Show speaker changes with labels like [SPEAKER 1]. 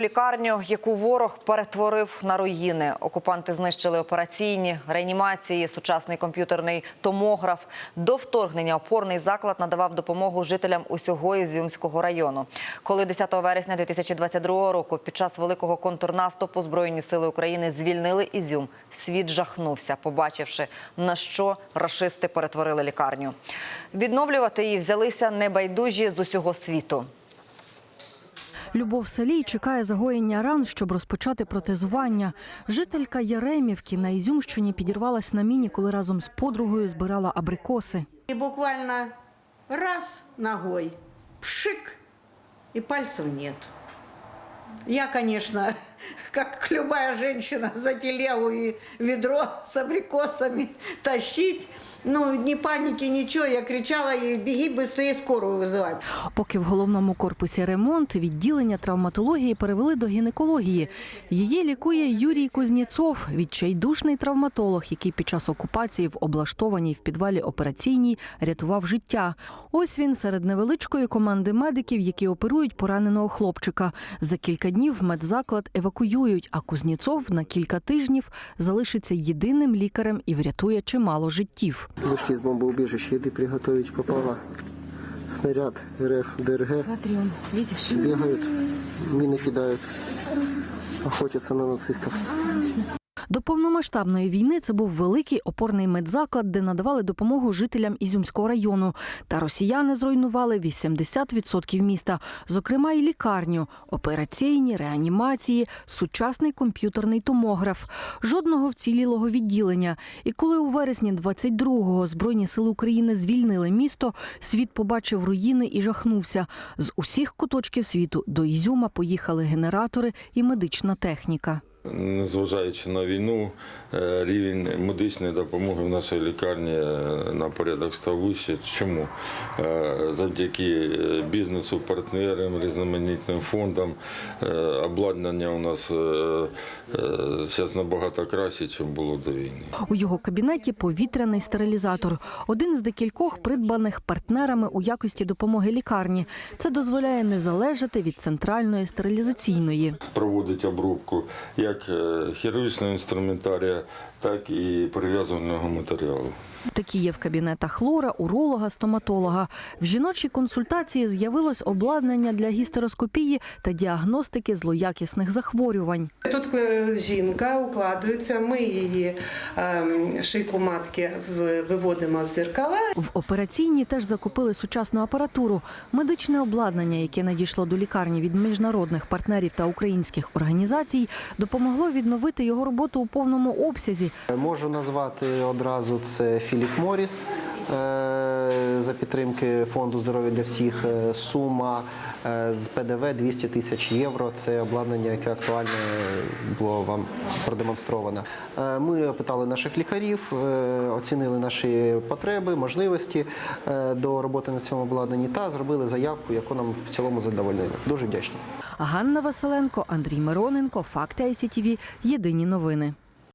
[SPEAKER 1] Лікарню, яку ворог перетворив на руїни. Окупанти знищили операційні, реанімації, сучасний комп'ютерний томограф. До вторгнення опорний заклад надавав допомогу жителям усього Ізюмського району. Коли 10 вересня 2022 року під час великого контрнаступу Збройні сили України звільнили Ізюм, світ жахнувся, побачивши, на що рашисти перетворили лікарню. Відновлювати її взялися небайдужі з усього світу.
[SPEAKER 2] Любов Салій чекає загоєння ран, щоб розпочати протезування. Жителька Яремівки на Ізюмщині підірвалась на міні, коли разом з подругою збирала абрикоси.
[SPEAKER 3] И буквально раз ногой, пшик, и пальцев нет. Я, конечно, как любая женщина, за телегу и ведро с абрикосами тащить. Ну, ни паники, ничего. Я кричала ей, беги быстрее скорую вызывать.
[SPEAKER 2] Поки в головному корпусі ремонт, відділення травматології перевели до гінекології. Її лікує Юрій Кузніцов, відчайдушний травматолог, який під час окупації в облаштованій в підвалі операційній рятував життя. Ось він серед невеличкої команди медиків, які оперують пораненого хлопчика. За кілька днів медзаклад евакуюють, а Кузніцов на кілька тижнів залишиться єдиним лікарем і врятує чимало життів.
[SPEAKER 4] Вышли из бомбоубежища, еды приготовить попала. Снаряд РФ, ДРГ.
[SPEAKER 2] Смотри, он, видишь?
[SPEAKER 4] Бегают, мины кидают, охотятся на нацистов.
[SPEAKER 2] До повномасштабної війни це був великий опорний медзаклад, де надавали допомогу жителям Ізюмського району. Та росіяни зруйнували 80% міста, зокрема й лікарню, операційні, реанімації, сучасний комп'ютерний томограф, жодного вцілілого відділення. І коли у вересні 22-го Збройні сили України звільнили місто, світ побачив руїни і жахнувся. З усіх куточків світу до Ізюма поїхали генератори і медична техніка.
[SPEAKER 5] Незважаючи на війну, е, рівень медичної допомоги в нашій лікарні е, на порядок став вище. Чому? Е, Завдяки бізнесу, партнерам, різноманітним фондам обладнання у нас зараз набагато краще, ніж було до війни.
[SPEAKER 2] У його кабінеті повітряний стерилізатор, один з декількох придбаних партнерами у якості допомоги лікарні. Це дозволяє не залежати від центральної стерилізаційної.
[SPEAKER 5] Проводить обробку як е, хірургічного інструментарія, так і прив'язаного матеріалу.
[SPEAKER 2] Такі є в кабінетах лора, уролога, стоматолога. В жіночій консультації з'явилось обладнання для гістероскопії та діагностики злоякісних захворювань.
[SPEAKER 6] Тут е, жінка укладується, ми її ем, шийку матки виводимо в зеркала.
[SPEAKER 2] В операційній теж закупили сучасну апаратуру, медичне обладнання, яке надійшло до лікарні від міжнародних партнерів та українських організацій, допомогло відновити його роботу у повному обсязі.
[SPEAKER 4] Можу назвати одразу це Філіп Моріс за підтримки фонду здоров'я для всіх. Е, Сума е, з ПДВ 200 тисяч євро. Це обладнання, яке актуальне було вам продемонстровано. Е, Ми опитали наших лікарів, е, оцінили наші потреби, можливості е, до роботи на цьому обладнанні та зробили заявку, яку нам в цілому задовольнили. Дуже вдячні.
[SPEAKER 2] Ганна Василенко, Андрій Мироненко, Факти ICTV, Єдині новини.